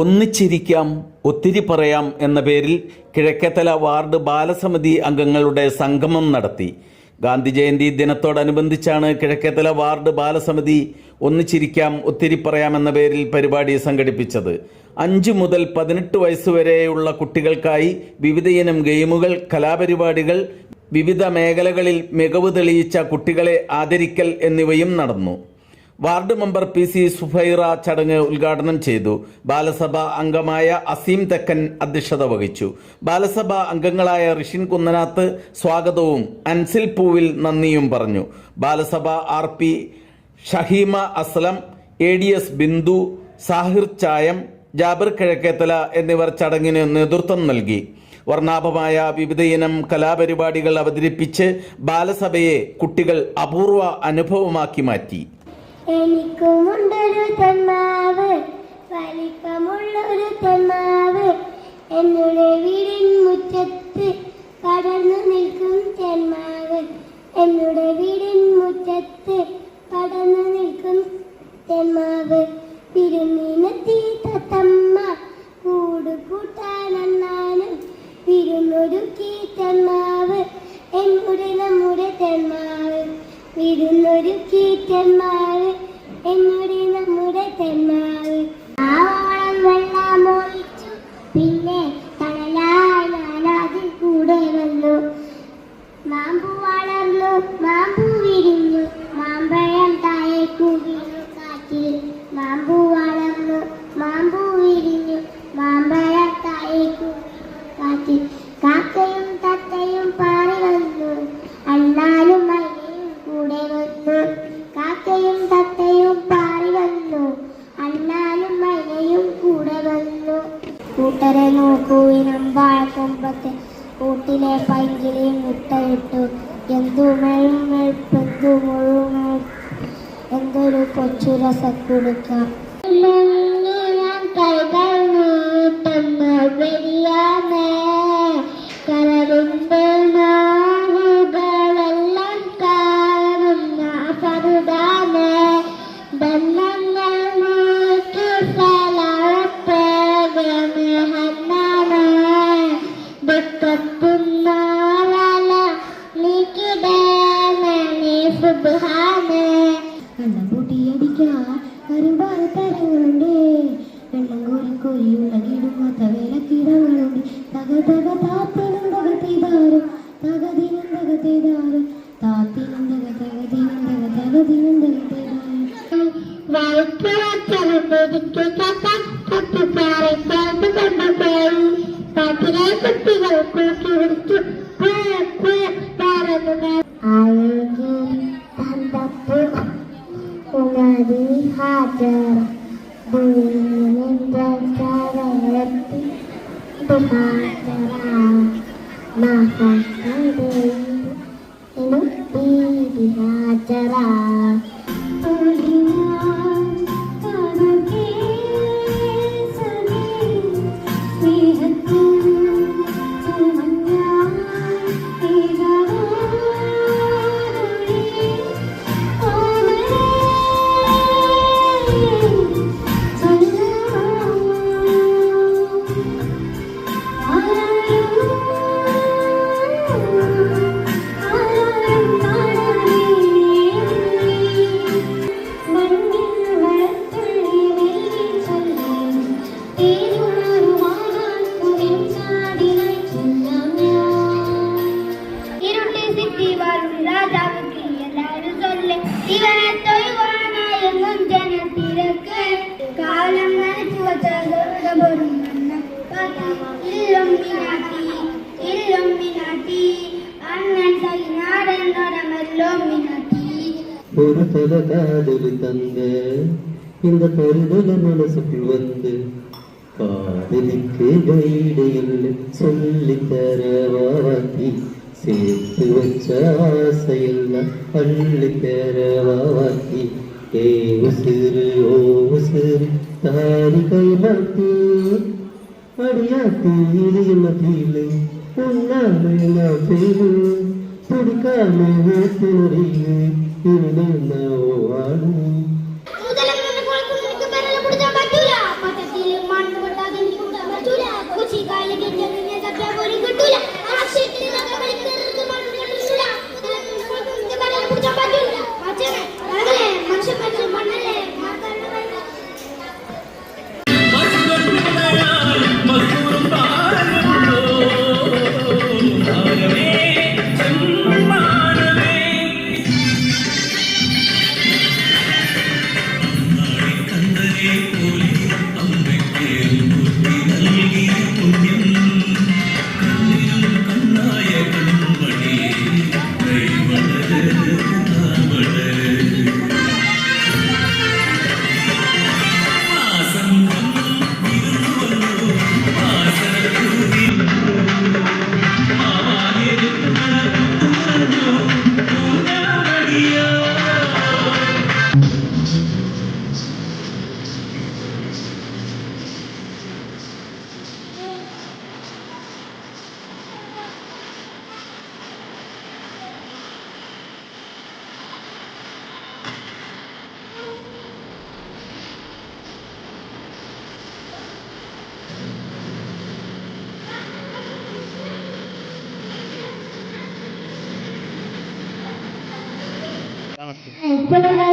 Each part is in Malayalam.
ഒന്നിച്ചിരിക്കാം ഒത്തിരി പറയാം എന്ന പേരിൽ കിഴക്കേത്തല വാർഡ് ബാലസമിതി അംഗങ്ങളുടെ സംഗമം നടത്തി. ഗാന്ധി ജയന്തി ദിനത്തോടനുബന്ധിച്ചാണ് കിഴക്കേത്തല വാർഡ് ബാലസമിതി ഒന്നിച്ചിരിക്കാം ഒത്തിരി പറയാം എന്ന പേരിൽ പരിപാടി സംഘടിപ്പിച്ചത്. അഞ്ച് മുതൽ പതിനെട്ട് വയസ്സുവരെയുള്ള കുട്ടികൾക്കായി വിവിധയിനം ഗെയിമുകൾ കലാപരിപാടികൾ വിവിധ മേഖലകളിൽ മികവ് തെളിയിച്ച കുട്ടികളെ ആദരിക്കൽ എന്നിവയും നടന്നു. Ward member P C Sufaira ചടങ്ങ് ഉദ്ഘാടനം ചെയ്തു. ബാലസഭ അംഗമായ അസീം തെക്കൻ അധ്യക്ഷത വഹിച്ചു. ബാലസഭ അംഗങ്ങളായ ഋഷിൻ കുന്നനാത്ത് സ്വാഗതവും അൻസിൽ പൂവിൽ നന്ദിയും പറഞ്ഞു. ബാലസഭ R P Shaheema Aslam A D S Bindu Sahir ചായം ജാബിർ കിഴക്കേത്തല എന്നിവർ ചടങ്ങിന് നേതൃത്വം നൽകി. വർണാഭമായ വിവിധയിനം കലാപരിപാടികൾ അവതരിപ്പിച്ച് ബാലസഭയെ കുട്ടികൾ അപൂർവ അനുഭവമാക്കി മാറ്റി. എനിക്കുമുണ്ടൊരു തന്മാവ് വലിപ്പമുള്ളൊരു തന്മാവ്. എന്നുടെ വീടിൻ മുറ്റത്ത് പടർന്നു നിൽക്കും തെന്മാവ്. എന്നുടെ വീടിൻ മുറ്റത്ത് പടർന്നു നിൽക്കും തെന്മാവ്. വിരുന്നിനെത്തി തത്തമ്മ കൂട് കൂട്ടാനെന്നാനും വിരുന്നൊരുക്കി തെന്മാവ്. എന്നുടെ നമ്മുടെ തെന്മാവ് വിരുന്നൊരുക്കി ചീറ്റന്മാർ എന്നോട് നമ്മുടെ തെന്മാവ് കൂട്ടരെ നോക്കൂ. ഇനമ്പാഴ കൊമ്പത്ത് കൂട്ടിലെ പൈങ്കിളി മുട്ടയിട്ടു. എന്തു മെഴുമെഴുപ്പെന്തു മുഴുമെ എന്തൊരു കൊച്ചു രസക്കുടുക്ക വെള്ളം പൊട്ടിയടിക്കാൻ ഒരുപാട് തരങ്ങളുണ്ട്. വെള്ളം കോരി കോരിയുള്ള കിടുങ്ങാത്ത വേലക്കിടങ്ങളുണ്ട് തക തക താത്തിനും തക ചെയ്താരും തകതിനും തക நின்றார் பூமி நின்றார் வளர்த்தி மாத்தரா மகா கதை இனு பீதி ராஜரா காதலி தந்த. இந்த பருதல மனசுக்கு வந்து காதலிக்கு கைடையில் சொல்லி தரவாக்கி சேர்த்து வச்ச ஆசையெல்லாம் அள்ளி தரவாக்கி ஏ உசிறு ஓ உசிறு தாரி கை மாத்தி அடியாத்தி இடிய மத்தியிலே உன்னாலே நான் செய்வேன். തുടിക്കാമേ തുറിയേ ഇരുന്നാവാണു കൊച്ചി കാലിലേക്ക് ജനനെ തട്ടാൻ പോലും കിട്ടൂല ആ ഷെട്ടിൽ നമ്മൾ കളിക്കുന്ന Thank you.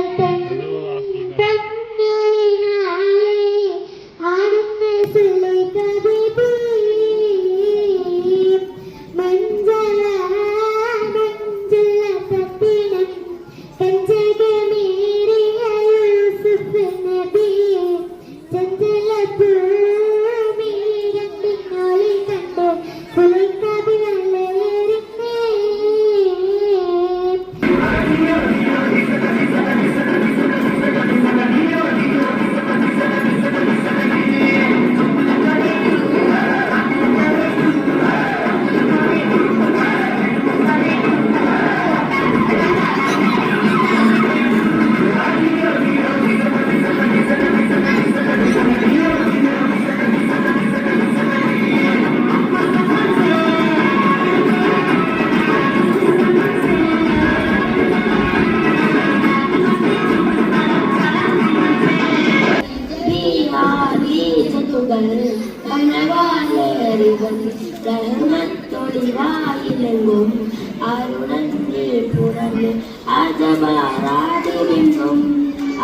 இல்லெங்கும் அருணன்று புறந்து அஜபராதிபிம்பும்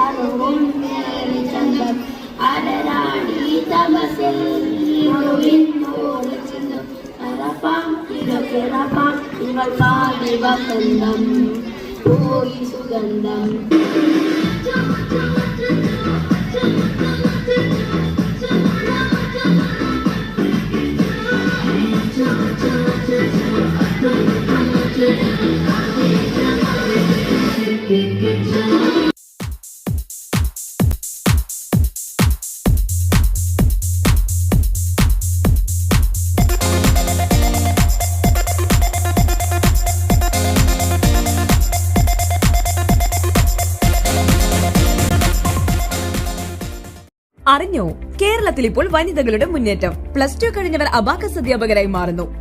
அருவும் சங்கம் அரராணி தமசில் சிந்தம். பிறப்பாம் இவள் பாடி வசந்தம். போய் சுகந்தம். അറിഞ്ഞോ? കേരളത്തിൽ ഇപ്പോൾ വനിതകളുടെ മുന്നേറ്റം. പ്ലസ് ടു കഴിഞ്ഞവർ അബാക്കസ് അധ്യാപകരായി മാറുന്നു.